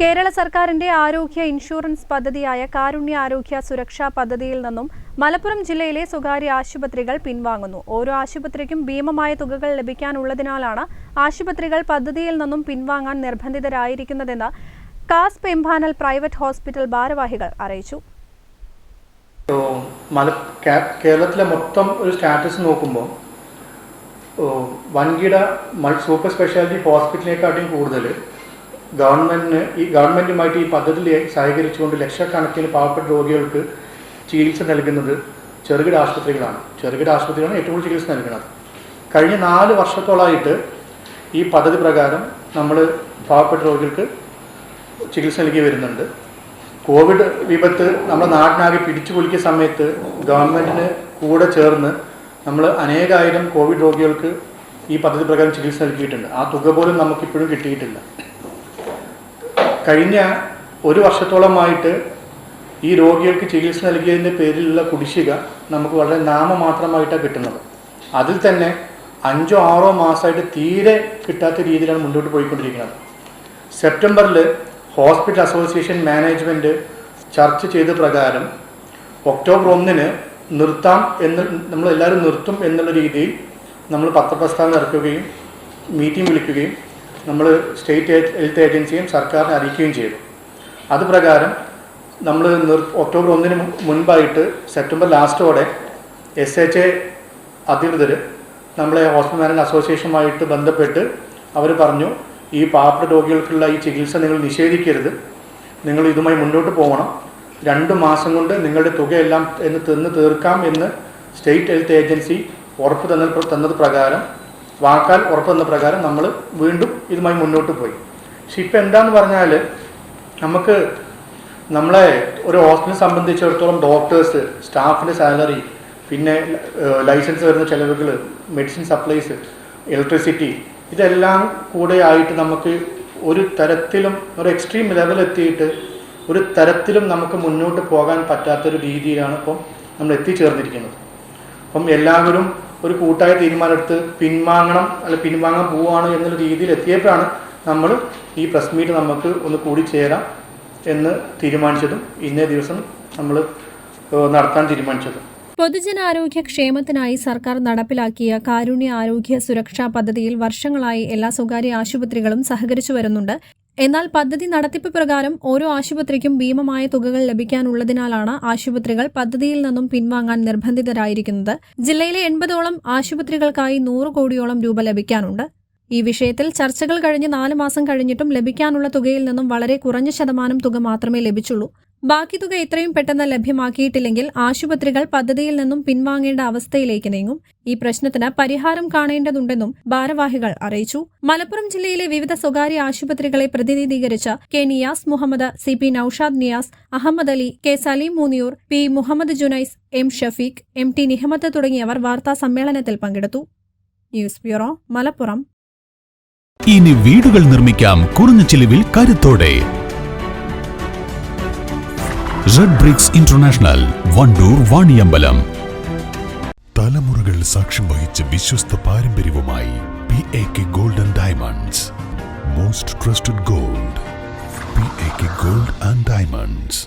Kerala സർക്കാരിന്റെ ആരോഗ്യ insurance പദ്ധതിയായ കാരുണ്യ ആരോഗ്യ സുരക്ഷാ പദ്ധതിയിൽ നിന്നും മലപ്പുറം ജില്ലയിലെ സ്വകാര്യ ആശുപത്രികൾ പിൻവാങ്ങുന്നു. ഓരോ ആശുപത്രിക്കും ഭീമമായ തുകകൾ ലഭിക്കാനുള്ളതിനാലാണ് ആശുപത്രികൾ പദ്ധതിയിൽ നിന്നും പിൻവാങ്ങാൻ നിർബന്ധിതരായിരിക്കുന്നതെന്ന് കാസ് പെമ്പാനൽ പ്രൈവറ്റ് ഹോസ്പിറ്റൽ ഭാരവാഹികൾ അറിയിച്ചു. കേരളത്തിലെ മൊത്തം ഒരു സ്റ്റാറ്റസ് നോക്കുമ്പോൾ വൻകിട സൂപ്പർ സ്പെഷ്യാലിറ്റി ഹോസ്പിറ്റലിനെക്കാട്ടിയും കൂടുതൽ ഗവൺമെന്റിന് ഈ ഗവൺമെന്റുമായിട്ട് ഈ പദ്ധതി സഹകരിച്ചുകൊണ്ട് ലക്ഷക്കണക്കിന് പാവപ്പെട്ട രോഗികൾക്ക് ചികിത്സ നൽകുന്നത് ചെറുകിട ആശുപത്രികളാണ്. ചെറുകിട ആശുപത്രികളാണ് ഏറ്റവും കൂടുതൽ ചികിത്സ നൽകുന്നത്. കഴിഞ്ഞ നാല് വർഷത്തോളമായിട്ട് ഈ പദ്ധതി പ്രകാരം നമ്മൾ പാവപ്പെട്ട രോഗികൾക്ക് ചികിത്സ നൽകി വരുന്നുണ്ട്. കോവിഡ് വിപത്ത് നമ്മുടെ നാടിനാകെ പിടിച്ചു കുലിക്കിയ സമയത്ത് ഗവൺമെന്റിന് കൂടെ ചേർന്ന് നമ്മൾ അനേകായിരം കോവിഡ് രോഗികൾക്ക് ഈ പദ്ധതി പ്രകാരം ചികിത്സ നൽകിയിട്ടുണ്ട്. ആ തുക പോലും നമുക്കിപ്പോഴും കിട്ടിയിട്ടില്ല. കഴിഞ്ഞ ഒരു വർഷത്തോളമായിട്ട് ഈ രോഗികൾക്ക് ചികിത്സ നൽകിയതിന്റെ പേരിലുള്ള കുടിശ്ശിക നമുക്ക് വളരെ നാമമാത്രമായിട്ടാണ് കിട്ടുന്നത്. അതിൽ തന്നെ അഞ്ചോ ആറോ മാസമായിട്ട് തീരെ കിട്ടാത്ത രീതിയിലാണ് മുന്നോട്ട് പോയിക്കൊണ്ടിരിക്കുന്നത്. സെപ്റ്റംബറിൽ ഹോസ്പിറ്റൽ അസോസിയേഷൻ മാനേജ്മെന്റ് ചർച്ച ചെയ്ത പ്രകാരം ഒക്ടോബർ ഒന്നിന് നിർത്താം എന്ന് നമ്മളെല്ലാവരും നിർത്തും എന്നുള്ള രീതിയിൽ നമ്മൾ പത്രപ്രസ്താവന ഇറക്കുകയും മീറ്റിംഗ് വിളിക്കുകയും നമ്മൾ സ്റ്റേറ്റ് ഹെൽത്ത് ഏജൻസിയും സർക്കാരിനെ അറിയിക്കുകയും ചെയ്തു. അത് പ്രകാരം നമ്മൾ ഒക്ടോബർ ഒന്നിന് മുൻപായിട്ട് സെപ്റ്റംബർ ലാസ്റ്റോടെ എസ് എച്ച് എ അധികൃതർ നമ്മളെ ഹോസ്പിറ്റൽ മാനേജ് അസോസിയേഷനുമായിട്ട് ബന്ധപ്പെട്ട് അവർ പറഞ്ഞു ഈ പാവപ്പെട്ട രോഗികൾക്കുള്ള ഈ ചികിത്സ നിങ്ങൾ നിഷേധിക്കരുത്. നിങ്ങൾ ഇതുമായി മുന്നോട്ട് പോകണം. രണ്ട് മാസം കൊണ്ട് നിങ്ങളുടെ തുകയെല്ലാം എന്ന് തിന്ന് തീർക്കാം എന്ന് സ്റ്റേറ്റ് ഹെൽത്ത് ഏജൻസി ഉറപ്പ് തന്ന തന്നത് പ്രകാരം വാക്കാൽ ഉറപ്പെന്ന പ്രകാരം നമ്മൾ വീണ്ടും ഇതുമായി മുന്നോട്ട് പോയി. പക്ഷെ ഇപ്പം എന്താന്ന് പറഞ്ഞാൽ നമുക്ക് നമ്മളെ ഒരു ഹോസ്പിറ്റലിനെ സംബന്ധിച്ചിടത്തോളം ഡോക്ടേഴ്സ് സ്റ്റാഫിന്റെ സാലറി പിന്നെ ലൈസൻസ് വരുന്ന ചിലവുകൾ മെഡിസിൻ സപ്ലൈസ് ഇലക്ട്രിസിറ്റി ഇതെല്ലാം കൂടെ ആയിട്ട് നമുക്ക് ഒരു തരത്തിലും ഒരു എക്സ്ട്രീം ലെവൽ എത്തിയിട്ട് ഒരു തരത്തിലും നമുക്ക് മുന്നോട്ട് പോകാൻ പറ്റാത്തൊരു രീതിയിലാണ് ഇപ്പം നമ്മൾ എത്തിച്ചേർന്നിരിക്കുന്നത്. അപ്പം എല്ലാവരും ഒരു കൂട്ടായ തീരുമാനമെടുത്ത് പിൻവാങ്ങണം അല്ല പിൻവാങ്ങാൻ പോവുകയാണ് എന്നുള്ള രീതിയിൽ എത്തിയപ്പോഴാണ് നമ്മൾ ഈ പ്രസ് മീറ്റ് നമുക്ക് ഒന്ന് കൂടി ചേരാം എന്ന് തീരുമാനിച്ചതും ഇന്നേ ദിവസം നമ്മൾ നടത്താൻ തീരുമാനിച്ചതും. പൊതുജനാരോഗ്യ ക്ഷേമത്തിനായി സർക്കാർ നടപ്പിലാക്കിയ കാരുണ്യ ആരോഗ്യ സുരക്ഷാ പദ്ധതിയിൽ വർഷങ്ങളായി എല്ലാ സ്വകാര്യ ആശുപത്രികളും സഹകരിച്ചു വരുന്നുണ്ട്. എന്നാൽ പദ്ധതി നടത്തിപ്പ് പ്രകാരം ഓരോ ആശുപത്രിക്കും ഭീമമായ തുകകൾ ലഭിക്കാനുള്ളതിനാലാണ് ആശുപത്രികൾ പദ്ധതിയിൽ നിന്നും പിൻവാങ്ങാൻ നിർബന്ധിതരായിരിക്കുന്നത്. ജില്ലയിലെ എൺപതോളം ആശുപത്രികൾക്കായി നൂറ് കോടിയോളം രൂപ ലഭിക്കാനുണ്ട്. ഈ വിഷയത്തിൽ ചർച്ചകൾ കഴിഞ്ഞ് നാല് മാസം കഴിഞ്ഞിട്ടും ലഭിക്കാനുള്ള തുകയിൽ നിന്നും വളരെ കുറഞ്ഞ ശതമാനം തുക മാത്രമേ ലഭിച്ചുള്ളൂ. ബാക്കി തുക എത്രയും പെട്ടെന്ന് ലഭ്യമാക്കിയിട്ടില്ലെങ്കിൽ ആശുപത്രികൾ പദ്ധതിയിൽ നിന്നും പിൻവാങ്ങേണ്ട അവസ്ഥയിലേക്ക് നീങ്ങും. ഈ പ്രശ്നത്തിന് പരിഹാരം കാണേണ്ടതുണ്ടെന്നും ഭാരവാഹികൾ അറിയിച്ചു. മലപ്പുറം ജില്ലയിലെ വിവിധ സ്വകാര്യ ആശുപത്രികളെ പ്രതിനിധീകരിച്ച K Niyas Muhammad C P Noushad Niyas Ahammed Ali K Saleem Muniyur P Muhammad Junais M Shafeeq M T Nihamath തുടങ്ങിയവർ വാർത്താ സമ്മേളനത്തിൽ പങ്കെടുത്തു. News bureau Malappuram. ഇനി വീടുകൾ നിർമ്മിക്കാം. കുറഞ്ഞ ചിലവിൽ കരുത്തോടെ. Red bricks international Wandoor Vaniyambalam തലമുറകൾ സാക്ഷ്യം വഹിച്ച വിശ്വസ്ത പാരമ്പര്യവുമായി P A K golden diamonds most trusted gold P A K gold and diamonds